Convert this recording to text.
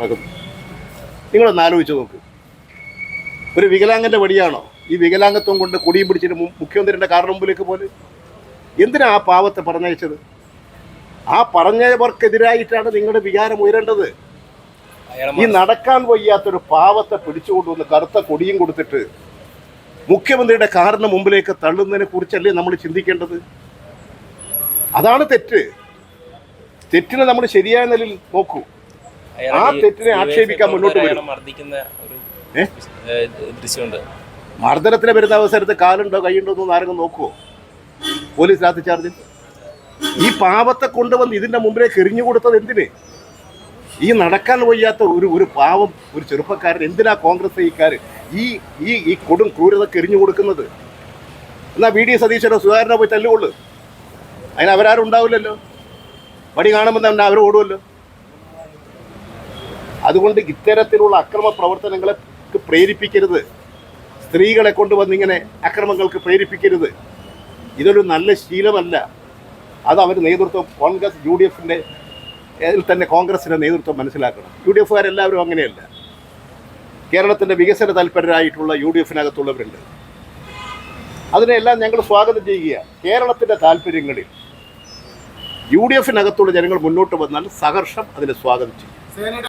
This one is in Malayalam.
നടക്കുന്നു നിങ്ങളൊന്ന് ആലോചിച്ച് നോക്ക്. ഒരു വികലാംഗന്റെ വടിയാണോ ഈ വികലാംഗത്വം കൊണ്ട് കൊടിയും പിടിച്ചിട്ട് മുഖ്യമന്ത്രിന്റെ മുഖ്യമന്ത്രിയുടെ കാറിന് മുമ്പിലേക്ക് പോലെ? എന്തിനാ ആ പാവത്തെ പറഞ്ഞയച്ചത്? ആ പറഞ്ഞവർക്കെതിരായിട്ടാണ് നിങ്ങളുടെ വികാരം ഉയരേണ്ടത്. ഈ നടക്കാൻ വയ്യാത്തൊരു പാവത്തെ പിടിച്ചുകൊണ്ടുവന്ന് കറുത്ത കൊടിയും കൊടുത്തിട്ട് മുഖ്യമന്ത്രിയുടെ കാറിന് മുമ്പിലേക്ക് തള്ളുന്നതിനെ കുറിച്ചല്ലേ നമ്മൾ ചിന്തിക്കേണ്ടത്? അതാണ് തെറ്റ്. തെറ്റിനെ നമ്മൾ ശരിയായ നിലയിൽ നോക്കൂ. ആ തെറ്റിനെ ആക്ഷേപിക്കാൻ മുന്നോട്ട് വരും. മർദ്ദിക്കുന്ന ഒരു ദൃശ്യമുണ്ട്. മർദ്ദനത്തിന് വരുന്ന അവസരത്ത് കാലുണ്ടോ കൈയുണ്ടോ എന്ന് ആരെങ്കിലും നോക്കുവോ? പോലീസ് ലാത്തി ചാർജിൽ? ഈ പാവത്തെ കൊണ്ടുവന്ന് ഇതിന്റെ മുമ്പിലേക്ക് എറിഞ്ഞു കൊടുത്തത് എന്തിന്? ഈ നടക്കാൻ വയ്യാത്ത ഒരു ഒരു പാവം ഒരു ചെറുപ്പക്കാരൻ എന്തിനാ കോൺഗ്രസ് ഈക്കാർ ഈ ഈ ഈ കൊടും ക്രൂരതക്ക് എറിഞ്ഞു കൊടുക്കുന്നത്? എന്നാ വി ഡി സതീശനോ സുധാകരനോ പോയി തല്ലുകൊള്ളു. അതിന് അവരാരും ഉണ്ടാവില്ലല്ലോ. വടി കാണുമ്പോൾ തന്നെ അവർ ഓടുമല്ലോ അതുകൊണ്ട് ഇത്തരത്തിലുള്ള അക്രമ പ്രവർത്തനങ്ങളെ പ്രേരിപ്പിക്കരുത്. സ്ത്രീകളെ കൊണ്ടുവന്ന് ഇങ്ങനെ അക്രമങ്ങൾക്ക് പ്രേരിപ്പിക്കരുത്. ഇതൊരു നല്ല ശീലമല്ല. അത് അവർ നേതൃത്വം കോൺഗ്രസ് യു ഡി എഫിന്റെ ഇതിൽ തന്നെ കോൺഗ്രസിന്റെ നേതൃത്വം മനസ്സിലാക്കണം. യു ഡി എഫുകാരെല്ലാവരും അങ്ങനെയല്ല. കേരളത്തിന്റെ വികസന താല്പര്യരായിട്ടുള്ള യു ഡി എഫിനകത്തുള്ളവരുണ്ട് അതിനെല്ലാം ഞങ്ങൾ സ്വാഗതം ചെയ്യുക കേരളത്തിന്റെ താല്പര്യങ്ങളിൽ യു ഡി എഫിനകത്തുള്ള ജനങ്ങൾ മുന്നോട്ട് വന്നാൽ സഹർഷം അതിനെ സ്വാഗതം ചെയ്യും.